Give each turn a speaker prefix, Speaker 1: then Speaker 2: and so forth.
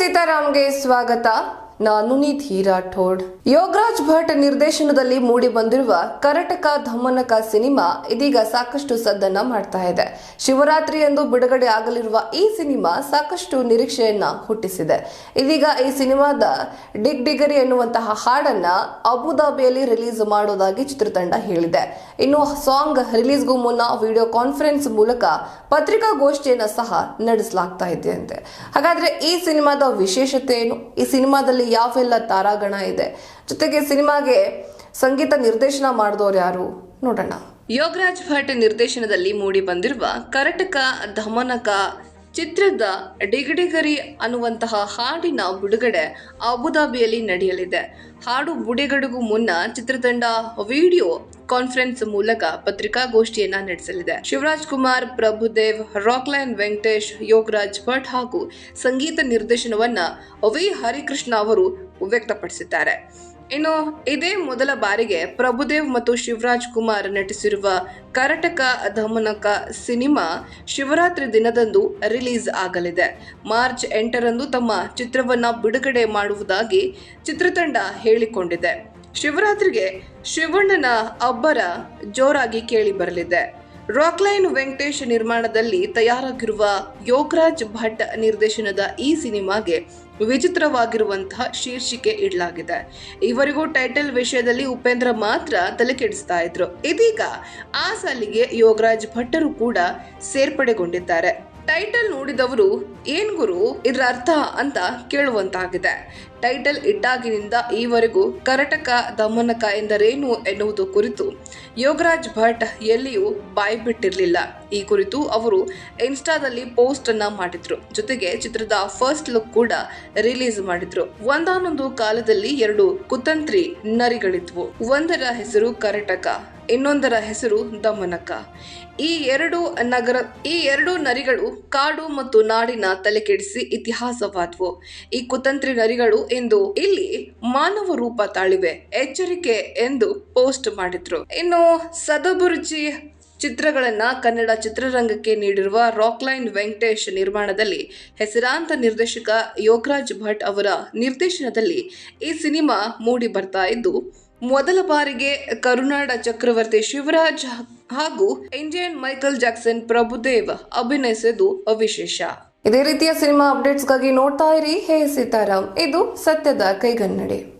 Speaker 1: ಸೀತಾರಾಮ್ಗೆ ಸ್ವಾಗತ ನಾನು ಹೀರಾಠೋಡ್ ರಾಠೋಡ್ ಯೋಗರಾಜ್ ಭಟ್ ನಿರ್ದೇಶನದಲ್ಲಿ ಮೂಡಿ ಬಂದಿರುವ ಕರಟಕ ಧಮ್ಮನಕ ಸಿನಿಮಾ ಇದೀಗ ಸಾಕಷ್ಟು ಸದ್ದನ್ನ ಮಾಡ್ತಾ ಇದೆ. ಶಿವರಾತ್ರಿ ಎಂದು ಬಿಡುಗಡೆ ಆಗಲಿರುವ ಈ ಸಿನಿಮಾ ಸಾಕಷ್ಟು ನಿರೀಕ್ಷೆಯನ್ನ ಹುಟ್ಟಿಸಿದೆ. ಇದೀಗ ಈ ಸಿನಿಮಾದ ಡಿಗ್ ಡಿಗರಿ ಎನ್ನುವಂತಹ ಹಾಡನ್ನ ಅಬುದಾಬಿಯಲ್ಲಿ ರಿಲೀಸ್ ಮಾಡೋದಾಗಿ ಚಿತ್ರತಂಡ ಹೇಳಿದೆ. ಇನ್ನು ಸಾಂಗ್ ರಿಲೀಸ್ಗೂ ಮುನ್ನ ವಿಡಿಯೋ ಕಾನ್ಫರೆನ್ಸ್ ಮೂಲಕ ಪತ್ರಿಕಾಗೋಷ್ಠಿಯನ್ನ ಸಹ ನಡೆಸಲಾಗ್ತಾ ಇದೆಯಂತೆ. ಹಾಗಾದ್ರೆ ಈ ಸಿನಿಮಾದ ವಿಶೇಷತೆ ಏನು? ಈ ಸಿನಿಮಾದಲ್ಲಿ ಯಾವೆಲ್ಲ ತಾರಾಗಣ ಇದೆ. ಜೊತೆಗೆ ಸಿನಿಮಾಗೆ ಸಂಗೀತ ನಿರ್ದೇಶನ ಮಾಡಿದವರು ಯಾರು? ನೋಡೋಣ. ಯೋಗರಾಜ್ ಭಟ್ ನಿರ್ದೇಶನದಲ್ಲಿ ಮೂಡಿ ಬಂದಿರುವ ಕರಟಕ, ಧಮನಕ, ಚಿತ್ರದ ಡಿಗಡಿಗರಿ ಅನ್ನುವಂತಹ ಹಾಡಿನ ಬಿಡುಗಡೆ ಅಬುದಾಬಿಯಲ್ಲಿ ನಡೆಯಲಿದೆ. ಹಾಡು ಬುಡಿಗಡೆಗೂ ಮುನ್ನ ಚಿತ್ರತಂಡ ವಿಡಿಯೋ ಕಾನ್ಫರೆನ್ಸ್ ಮೂಲಕ ಪತ್ರಿಕಾಗೋಷ್ಠಿಯನ್ನ ನಡೆಸಲಿದೆ. ಶಿವರಾಜ್ ಕುಮಾರ್, ಪ್ರಭುದೇವ್ ರಾಕ್ಲೈನ್ ವೆಂಕಟೇಶ್, ಯೋಗರಾಜ್ ಭಟ್ ಹಾಗೂ ಸಂಗೀತ ನಿರ್ದೇಶನವನ್ನ ವಿ ಹರಿಕೃಷ್ಣ ಅವರು ವ್ಯಕ್ತಪಡಿಸಿದ್ದಾರೆ. ಇನ್ನು ಇದೇ ಮೊದಲ ಬಾರಿಗೆ ಪ್ರಭುದೇವ್ ಮತ್ತು ಶಿವರಾಜ್ ಕುಮಾರ್ ನಟಿಸಿರುವ ಕರಟಕ ದಮನಕ ಸಿನಿಮಾ ಶಿವರಾತ್ರಿ ದಿನದಂದು ರಿಲೀಸ್ ಆಗಲಿದೆ. ಮಾರ್ಚ್ ಎಂಟರಂದು ತಮ್ಮ ಚಿತ್ರವನ್ನ ಬಿಡುಗಡೆ ಮಾಡುವುದಾಗಿ ಚಿತ್ರತಂಡ ಹೇಳಿಕೊಂಡಿದೆ. ಶಿವರಾತ್ರಿಗೆ ಶಿವಣ್ಣನ ಅಬ್ಬರ ಜೋರಾಗಿ ಕೇಳಿ ಬರಲಿದೆ. ರಾಕ್ಲೈನ್ ವೆಂಕಟೇಶ್ ನಿರ್ಮಾಣದಲ್ಲಿ ತಯಾರಾಗಿರುವ ಯೋಗರಾಜ್ ಭಟ್ ನಿರ್ದೇಶನದ ಈ ಸಿನಿಮಾಗೆ ವಿಚಿತ್ರವಾಗಿರುವಂತಹ ಶೀರ್ಷಿಕೆ ಇಡಲಾಗಿದೆ. ಇವರಿಗೂ ಟೈಟಲ್ ವಿಷಯದಲ್ಲಿ ಉಪೇಂದ್ರ ಮಾತ್ರ ತಲೆ ಕೆಡಿಸ್ತಾ ಇದ್ರು. ಇದೀಗ ಆ ಸಾಲಿಗೆ ಯೋಗರಾಜ್ ಭಟ್ಟರು ಕೂಡ ಸೇರ್ಪಡೆಗೊಂಡಿದ್ದಾರೆ. ಟೈಟಲ್ ನೋಡಿದವರು, ಏನ್ ಗುರು? ಇದರ ಅರ್ಥ ಅಂತ ಕೇಳುವಂತಾಗಿದೆ. ಟೈಟಲ್ ಇಟ್ಟಾಗಿನಿಂದ ಈವರೆಗೂ ಕರಟಕ, ದಮನಕ ಎಂದರೇನು ಎನ್ನುವುದು ಕುರಿತು ಯೋಗರಾಜ್ ಭಟ್ ಎಲ್ಲಿಯೂ ಬಾಯಿ ಬಿಟ್ಟಿರಲಿಲ್ಲ ಈ ಕುರಿತು ಅವರು ಇನ್ಸ್ಟಾದಲ್ಲಿ ಪೋಸ್ಟ್ ಅನ್ನ ಮಾಡಿದ್ರು. ಜೊತೆಗೆ ಚಿತ್ರದ ಫಸ್ಟ್ ಲುಕ್ ಕೂಡ ರಿಲೀಸ್ ಮಾಡಿದ್ರು. ಒಂದಾನೊಂದು ಕಾಲದಲ್ಲಿ ಎರಡು ಕುತಂತ್ರಿ ನರಿಗಳಿದ್ವು. ಒಂದರ ಹೆಸರು ಕರಟಕ. ಇನ್ನೊಂದರ ಹೆಸರು ದಮನಕ. ಈ ಎರಡು ನಗರ, ಈ ಎರಡು ನರಿಗಳು ಕಾಡು ಮತ್ತು ನಾಡಿನ ತಲೆಕೆಡಿಸಿ ಇತಿಹಾಸವಾದವು. ಈ ಕುತಂತ್ರಿ ನರಿಗಳು ಎಂದು ಇಲ್ಲಿ ಮಾನವ ರೂಪ ತಾಳಿವೆ, ಎಚ್ಚರಿಕೆ ಎಂದು ಪೋಸ್ಟ್ ಮಾಡಿದ್ರು. ಇನ್ನು ಸದಬುರುಚಿ ಚಿತ್ರಗಳನ್ನು ಕನ್ನಡ ಚಿತ್ರರಂಗಕ್ಕೆ ನೀಡಿರುವ ರಾಕ್ಲೈನ್ ವೆಂಕಟೇಶ್ ನಿರ್ಮಾಣದಲ್ಲಿ ಹೆಸರಾಂತ ನಿರ್ದೇಶಕ ಯೋಗರಾಜ್ ಭಟ್ ಅವರ ನಿರ್ದೇಶನದಲ್ಲಿ ಈ ಸಿನಿಮಾ ಮೂಡಿ ಬರ್ತಾ ಇದ್ದು ಮೊದಲ ಬಾರಿಗೆ ಕರುನಾಡ ಚಕ್ರವರ್ತಿ ಶಿವರಾಜ್ ಹಾಗೂ ಇಂಡಿಯನ್ ಮೈಕಲ್ ಜಾಕ್ಸನ್ ಪ್ರಭುದೇವ್ ಅಭಿನಯಿಸಿದ್ದು ಅವಿಶೇಷ. ಇದೇ ರೀತಿಯ ಸಿನಿಮಾ ಅಪ್ಡೇಟ್ಸ್ಗಾಗಿ ನೋಡ್ತಾ ಇರಿ, ಹೇ ಸೀತಾರಾಮ್. ಇದು ಸತ್ಯದ ಕೈಗನ್ನಡಿ.